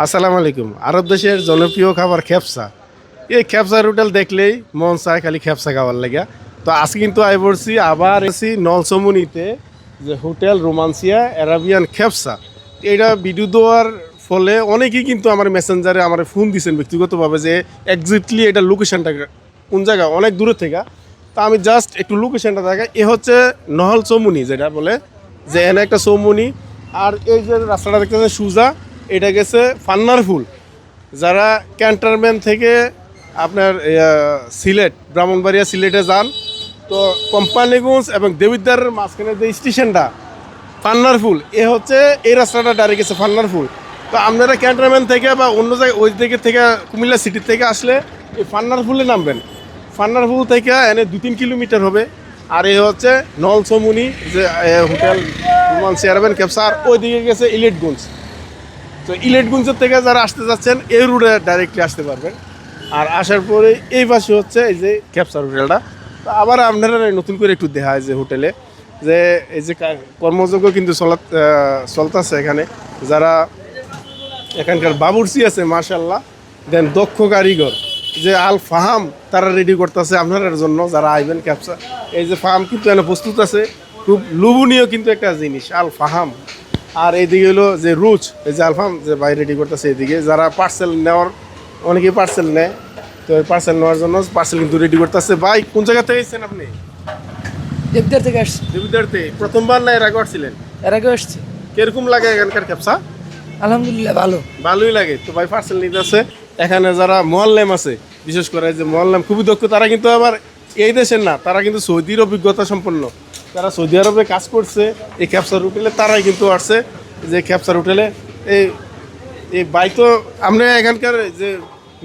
আসসালামু আলাইকুম। আরব দেশের জনপ্রিয় খাবার খেপসা। এই খেপসার হোটেল দেখলেই মন চায় খালি খেপসা খাবার লাগে। তো আজকে কিন্তু আই পড়ছি, আবার এসি নলসমুনিতে যে হোটেল রোমান্সিয়া অ্যারাবিয়ান খেপসা। এটা ভিডিও দেওয়ার ফলে অনেকেই কিন্তু আমার মেসেঞ্জারে আমার ফোন দিয়েছেন ব্যক্তিগতভাবে যে এক্সাক্টলি এটা লোকেশনটা কোন জায়গা? অনেক দূরে থেকে। তা আমি জাস্ট একটু লোকেশনটা দেখাই। এ হচ্ছে নহল চৌমুনি যেটা বলে, যে এনে একটা চৌমুনি আর এই যে রাস্তাটা দেখতেছেন সুজা। এটা গেছে ফান্নার ফুল। যারা ক্যান্টারম্যান থেকে আপনার সিলেট, ব্রাহ্মণবাড়িয়া সিলেটে যান, তো কোম্পানিগঞ্জ এবং দেবিদ্দারের মাঝখানে যে স্টেশনটা, ফান্নার ফুল, এ হচ্ছে এই রাস্তাটা ডাইরেক্ট গেছে ফান্নার ফুল। তো আপনারা ক্যান্টারম্যান থেকে বা অন্য জায়গায়, ওই দিকে থেকে, কুমিল্লা সিটি থেকে আসলে এই ফান্নার ফুলে নামবেন। ফান্নার ফুল থেকে এনে দু তিন কিলোমিটার হবে। আর এ হচ্ছে নলসমুনি যে হোটেল রোমান চেয়ারম্যান ক্যাপসা আর ওইদিকে গেছে ইলেটগঞ্জ। তো ইলেটগঞ্জের থেকে যারা আসতে যাচ্ছেন, এই রুটে ডাইরেক্টলি আসতে পারবেন। আর আসার পরে এই পাশে হচ্ছে এই যে ক্যাপসার হোটেলটা তো আবার আপনারা নতুন করে একটু দেখা যে হোটেলে যে এই যে কর্মযোগ্য কিন্তু চলা চলতেছে এখানে। যারা এখানকার বাবুরসি আছে মার্শাল্লাহ দেন দক্ষ কারিগর, যে আল ফাহাম, তারা রেডি করতেছে আপনার জন্য, যারা আইবেন ক্যাপসা এই যে ফাহাম কিন্তু এখানে প্রস্তুত আছে। খুব লোভনীয় কিন্তু একটা জিনিস, আল ফাহাম। আর এইদিকে হলো যে রুচ এই যে আলফাম যে ভাই রেডি করতেছে এদিকে যারা পার্সেল নেওয়ার অনেকেই পার্সেল নেয়। তো পার্সেল নেওয়ার জন্য পার্সেল কিন্তু রেডি করতেছে। ভাই কোন জায়গা থেকে এসেছেন আপনি? দেবদার থেকে আসছি। দেবিদারতে প্রথমবার না এর আগে আসছিলেন? এর আগে আসছি। কীরকম লাগে এখানকার ক্যাপসা আলহামদুলিল্লাহ ভালো। ভালোই লাগে। তো ভাই পার্সেল নিতে আছে। এখানে যারা মোয়াল্লেম আছে বিশেষ করে যে মোয়াল্লেম খুবই দক্ষ তারা কিন্তু আবার এই দেশের না তারা কিন্তু সৌদির অভিজ্ঞতা সম্পন্ন। তারা সৌদি আরবে কাজ করছে এই ক্যাপসার হোটেলে তারাই কিন্তু আসছে যে ক্যাপসার হোটেলে এই এই ভাই তো আমরা এখানকার যে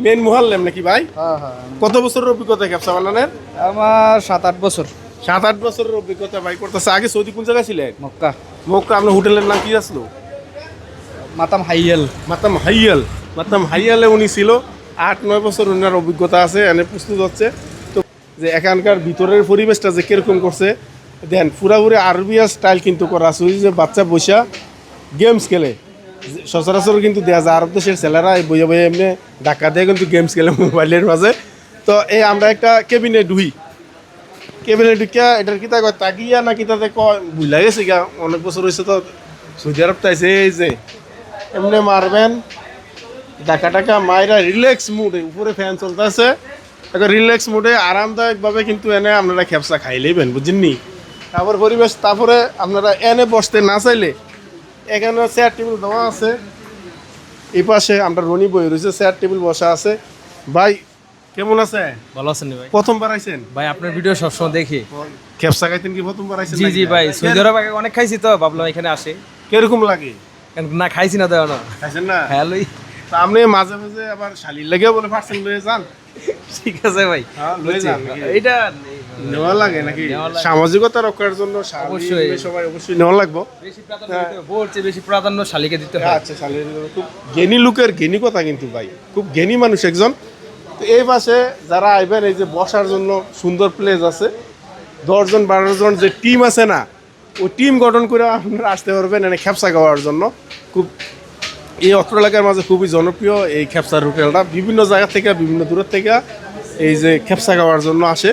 মেন মোহাল্লেম নাকি ভাই? হ্যাঁ হ্যাঁ কত বছরের অভিজ্ঞতা ক্যাপসা বানানোর আমার সাত আট বছর। সাত আট বছরের অভিজ্ঞতা ভাই করতেছে। আগে সৌদি কোন জায়গায় ছিলেন? মক্কা। মক্কা আপনার হোটেলের নাম কি আসলো? মাতাম হাইয়েল। মাতাম হাইয়াল। মাতাম হাইয়ালে উনি ছিল। আট নয় বছর ওনার অভিজ্ঞতা আছে এনে প্রস্তুত হচ্ছে। তো যে এখানকার ভিতরের পরিবেশটা যে কীরকম করছে দেন পুরাপুরি আরবিয়া স্টাইল কিন্তু করা আছে। যে বাচ্চা বসা গেমস খেলে। সচরাচর কিন্তু দেওয়া যায়, আরব দেশের ছেলেরা এই বইয়ে বইয়ে এমনি ডাকা দিয়ে, কিন্তু গেমস খেলে মোবাইলের মাঝে। তো এই আমরা একটা কেবিনে ঢুই কেবিনে ঢুকিয়া এটার কিতা কয়, তাকিয়া না কিতাতে কয় বুঝলা গেছে গা অনেক বছর হয়েছে তো সৌদি আরব তাইছে এই যে। এমনি মারবেন ডাকা টাকা মায়েরা রিল্যাক্স মুডে উপরে ফ্যান চলতেছে। এখন রিল্যাক্স মুডে আরামদায়কভাবে কিন্তু এনে আপনারা খেপসা খাই লইবেন বুঝেননি তারপর পরিবেশ তারপরে আপনারা এনে বসতে না চাইলে এখানে চেয়ার টেবিল দেওয়া আছে। এই পাশে আমরা রনি বই রয়েছে চেয়ার টেবিল বসা আছে। ভাই কেমন আছে ভালো আছেন ভাই। প্রথমবার আইছেন? ভাই আপনার ভিডিও সবসময় দেখি। খেপসা খাইতেন কি প্রথমবার আইছেন জি জি ভাই সৌদি আরব আগে অনেক খাইছি তো ভাবলাম এখানে আসে। কীরকম লাগে? না খাইছি না তো না খাইছেন না? হ্যাঁ লই। তা আপনি মাঝে মাঝে আবার শালির লেগে বলে পার্সেল লয়ে যান। ঠিক আছে ভাই। হ্যাঁ, লয়ে যান নাকি? নেওয়া লাগে নাকি? সামাজিকতা রক্ষার জন্য অবশ্যই। সবাই অবশ্যই নেওয়া লাগবে। বেশি প্রাধান্য বেশি প্রাধান্য শালিকে দিতে হয় আচ্ছা জন্য খুব জ্ঞানী লোকের জ্ঞানী কথা কিন্তু ভাই। খুব জ্ঞানী মানুষ একজন। তো এই পাশে যারা আইবেন এই যে বসার জন্য সুন্দর প্লেস আছে দশজন বারো জন যে টিম আছে না ওই টিম গঠন করে আপনারা আসতে পারবেন এনে খেপসা খাওয়ার জন্য। খুব এই অত্র এলাকার মাঝে খুবই জনপ্রিয় এই খেপসার হোটেলটা। বিভিন্ন জায়গা থেকে বিভিন্ন দূরের থেকে এই যে খেপসা খাওয়ার জন্য আসে।